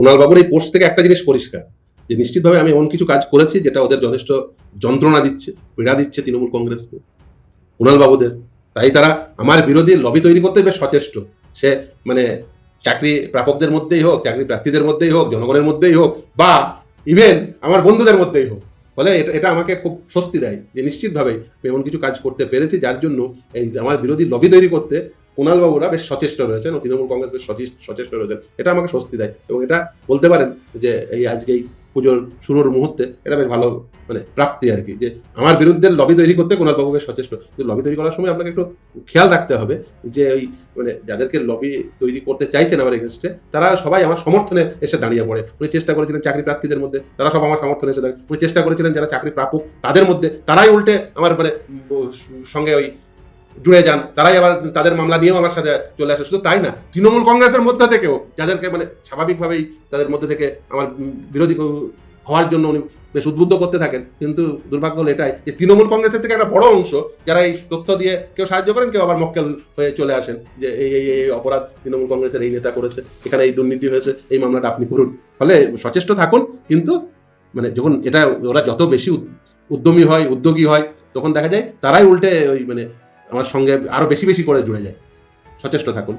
কুণালবাবুর এই পোস্ট থেকে একটা জিনিস পরিষ্কার, যে নিশ্চিতভাবে আমি এমন কিছু কাজ করেছি যেটা ওদের যথেষ্ট যন্ত্রণা দিচ্ছে, পীড়া দিচ্ছে তৃণমূল কংগ্রেসকে। কুণালবাবুদের তাই তারা আমার বিরোধী লবি তৈরি করতে বেশ সচেষ্ট। সে মানে চাকরি প্রাপকদের মধ্যেই হোক, চাকরি প্রার্থীদের মধ্যেই হোক, জনগণের মধ্যেই হোক, বা ইভেন আমার বন্ধুদের মধ্যেই হোক। ফলে এটা এটা আমাকে খুব স্বস্তি দেয় যে নিশ্চিতভাবেই আমি এমন কিছু কাজ করতে পেরেছি, যার জন্য এই আমার বিরোধী লবি তৈরি করতে কুণালবাবুরা বেশ সচেষ্ট রয়েছেন তৃণমূল কংগ্রেস বেশ সচেষ্ট সচেষ্ট রয়েছেন। এটা আমাকে স্বস্তি দেয় এবং এটা বলতে পারেন যে এই আজকে এই পুজোর শুরুর মুহূর্তে এটা বেশ ভালো মানে প্রাপ্তি আর কি, যে আমার বিরুদ্ধে লবি তৈরি করতে কুণালবাবু বেশ সচেষ্ট। কিন্তু লবি তৈরি করার সময় আপনাকে একটু খেয়াল রাখতে হবে যে ওই মানে যাদেরকে লবি তৈরি করতে চাইছেন আমার এগেনস্টে তারা সবাই আমার সমর্থনে এসে দাঁড়িয়ে পড়ে। উনি চেষ্টা করেছিলেন চাকরি প্রার্থীদের মধ্যে, তারা সব আমার সমর্থনে এসে দাঁড়িয়ে, উনি চেষ্টা করেছিলেন যারা চাকরি প্রাপক তাদের মধ্যে, তারাই উল্টে আমার মানে সঙ্গে ওই জুড়ে যান। তারাই আবার তাদের মামলা নিয়েও আমার সাথে চলে আসে। শুধু তাই না, তৃণমূল কংগ্রেসের মধ্যে থেকেও যাদেরকে মানে স্বাভাবিকভাবেই তাদের মধ্যে থেকে আমার বিরোধী হওয়ার জন্য উনি বেশ উদ্বুদ্ধ করতে থাকেন। কিন্তু দুর্ভাগ্য হলো এটাই যে তৃণমূল কংগ্রেসের থেকে একটা বড় অংশ যারা এই তথ্য দিয়ে কেউ সাহায্য করেন, কেউ আবার মক্কেল হয়ে চলে আসেন যে এই এই এই অপরাধ তৃণমূল কংগ্রেসের এই নেতা করেছে, এখানে এই দুর্নীতি হয়েছে, এই মামলাটা আপনি করুন। ফলে সচেষ্ট থাকুন, কিন্তু মানে যখন এটা ওরা যত বেশি উদ্যমী হয়, উদ্যোগী হয়, তখন দেখা যায় তারাই উল্টে ওই মানে আমার সঙ্গে আরও বেশি বেশি করে জুড়ে যায়। সচেষ্ট থাকুন।